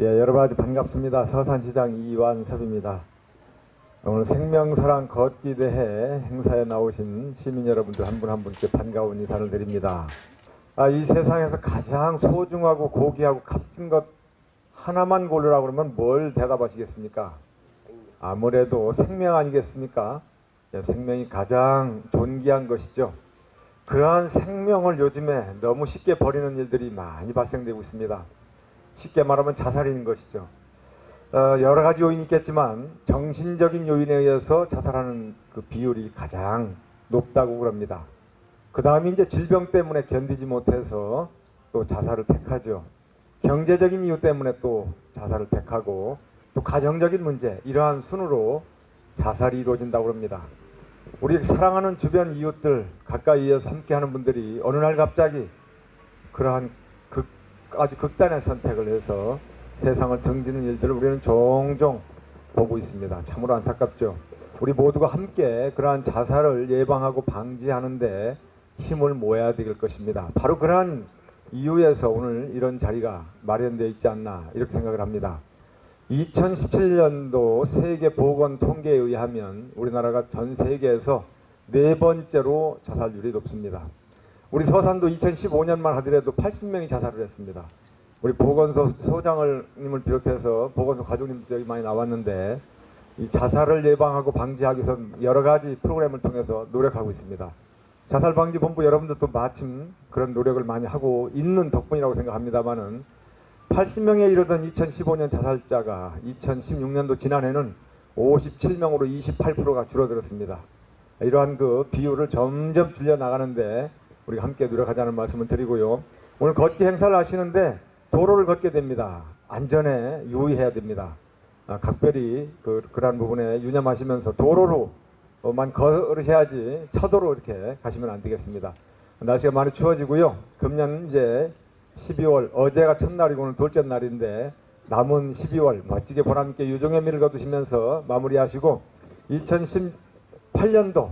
예, 여러분 아주 반갑습니다. 서산시장 이완섭입니다. 오늘 생명사랑 걷기 대회 행사에 나오신 시민 여러분들 한 분 한 분께 반가운 인사를 드립니다. 아, 이 세상에서 가장 소중하고 고귀하고 값진 것 하나만 고르라고 그러면 뭘 대답하시겠습니까? 아무래도 생명 아니겠습니까? 예, 생명이 가장 존귀한 것이죠. 그러한 생명을 요즘에 너무 쉽게 버리는 일들이 많이 발생되고 있습니다. 쉽게 말하면 자살인 것이죠. 어, 여러 가지 요인이 있겠지만 정신적인 요인에 의해서 자살하는 그 비율이 가장 높다고 그럽니다. 그 다음에 이제 질병 때문에 견디지 못해서 또 자살을 택하죠. 경제적인 이유 때문에 또 자살을 택하고 또 가정적인 문제 이러한 순으로 자살이 이루어진다고 합니다. 우리 사랑하는 주변 이웃들 가까이에서 함께하는 분들이 어느 날 갑자기 그러한 극, 아주 극단의 선택을 해서 세상을 등지는 일들을 우리는 종종 보고 있습니다. 참으로 안타깝죠. 우리 모두가 함께 그러한 자살을 예방하고 방지하는데 힘을 모아야 될 것입니다. 바로 그러한 이유에서 오늘 이런 자리가 마련되어 있지 않나 이렇게 생각을 합니다. 2017년도 세계 보건 통계에 의하면 우리나라가 전 세계에서 네 번째로 자살률이 높습니다. 우리 서산도 2015년만 하더라도 80명이 자살을 했습니다. 우리 보건소 소장을 님을 비롯해서 보건소 가족님들이 많이 나왔는데 이 자살을 예방하고 방지하기 위해서 여러 가지 프로그램을 통해서 노력하고 있습니다. 자살 방지 본부 여러분들도 마침 그런 노력을 많이 하고 있는 덕분이라고 생각합니다만은 80명에 이르던 2015년 자살자가 2016년도 지난해는 57명으로 28%가 줄어들었습니다. 이러한 그 비율을 점점 줄여 나가는데 우리가 함께 노력하자는 말씀을 드리고요. 오늘 걷기 행사를 하시는데 도로를 걷게 됩니다. 안전에 유의해야 됩니다. 아, 각별히 그, 그러한 부분에 유념하시면서 도로로만 걸으셔야지 차도로 이렇게 가시면 안 되겠습니다. 날씨가 많이 추워지고요. 금년 이제 12월 어제가 첫날이고 오늘 둘째 날인데 남은 12월 멋지게 보람있게 유종의 미를 거두시면서 마무리하시고 2018년도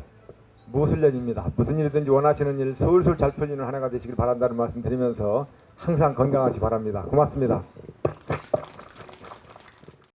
무술년입니다. 무슨 일이든지 원하시는 일 술술 잘 풀리는 한 해가 되시길 바란다는 말씀 드리면서 항상 건강하시 기 바랍니다. 고맙습니다.